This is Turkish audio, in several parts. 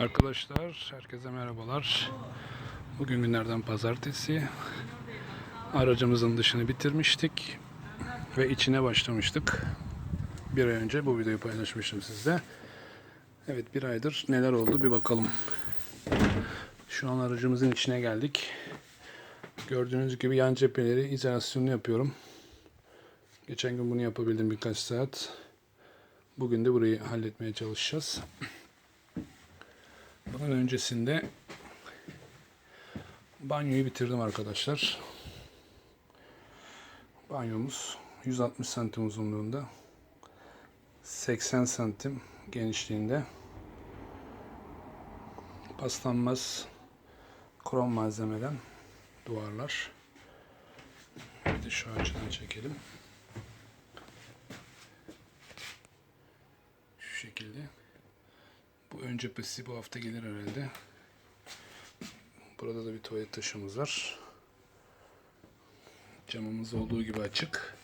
Arkadaşlar, herkese merhabalar. Bugün günlerden pazartesi. Aracımızın dışını bitirmiştik ve içine başlamıştık. Bir ay önce bu videoyu paylaşmıştım sizle. Evet, bir aydır neler oldu bir bakalım. Şu an aracımızın içine geldik. Gördüğünüz gibi yan cepheleri izolasyonunu yapıyorum. Geçen gün bunu yapabildim birkaç saat. Bugün de burayı halletmeye çalışacağız. Bunun öncesinde banyoyu bitirdim arkadaşlar. Banyomuz 160 santim uzunluğunda, 80 santim genişliğinde. Paslanmaz krom malzemeden duvarlar. Bir de şu açıdan çekelim. Şu şekilde. Bu ön cephesi bu hafta gelir herhalde. Burada da bir tuvalet taşımız var. Camımız olduğu gibi açık.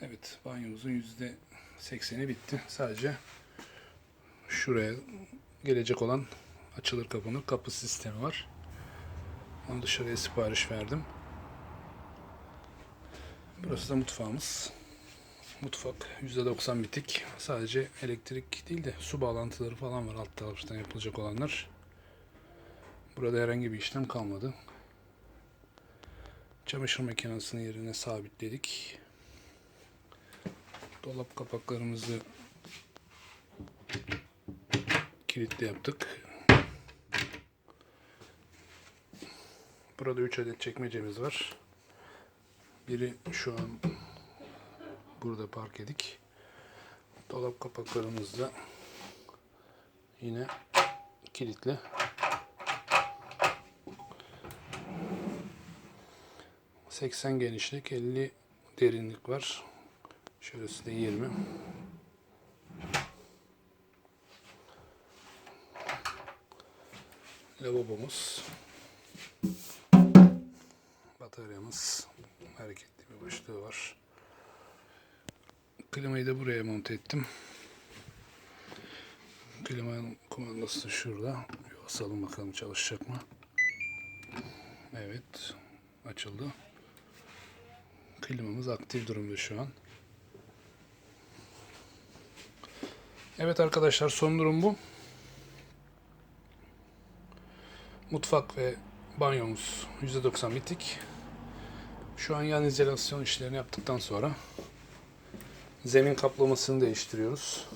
Evet, banyomuzun yüzde sekseni bitti. Sadece şuraya gelecek olan açılır kapanır kapı sistemi var. Onu dışarıya sipariş verdim. Burası da mutfağımız. Mutfak %90 bitik. Sadece elektrik değil de su bağlantıları falan var alt taraftan yapılacak olanlar. Burada herhangi bir işlem kalmadı. Çamaşır makinesini yerine sabitledik. Dolap kapaklarımızı kilitli yaptık. Burada 3 adet çekmecemiz var. Biri şu an burada park edik. Dolap kapaklarımız da yine kilitli. ...80 genişlik, 50 derinlik var. Şurası da 20. Lavabomuz. Bataryamız. Hareketli bir başlığı var. Klimayı da buraya monte ettim. Klimanın kumandası da şurada. Bir basalım bakalım çalışacak mı? Evet. Açıldı. Klimamız aktif durumda şu an. Evet arkadaşlar son durum bu. Mutfak ve banyomuz %90 bitik. Şu an yan izolasyon işlerini yaptıktan sonra zemin kaplamasını değiştiriyoruz.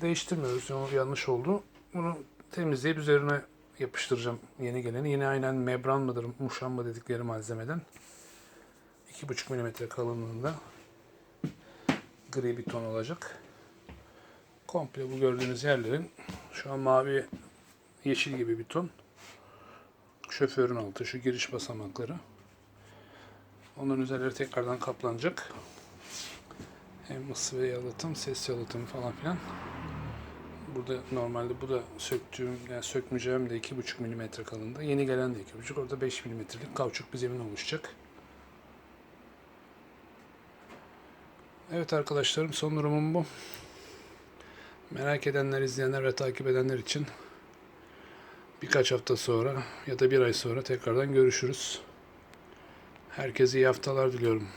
Değiştirmiyoruz. Yanlış oldu. Bunu temizleyip üzerine yapıştıracağım yeni geleni. Yine aynen membran mıdır, muşan mı dedikleri malzemeden. 2,5 mm kalınlığında gri bir ton olacak. Komple bu gördüğünüz yerlerin şu an mavi yeşil gibi bir ton. Şoförün altı, şu giriş basamakları. Onların üzerleri tekrardan kaplanacak. Hem ısı ve yalıtım, ses yalıtımı falan filan. Burada normalde bu da söktüğüm, yani sökmeyeceğim de 2,5 mm kalınlıkta. Yeni gelen de 2,5. Orada 5 mm'lik kauçuk bir zemin oluşacak. Evet arkadaşlarım son durumum bu. Merak edenler, izleyenler ve takip edenler için birkaç hafta sonra ya da bir ay sonra tekrardan görüşürüz. Herkese iyi haftalar diliyorum.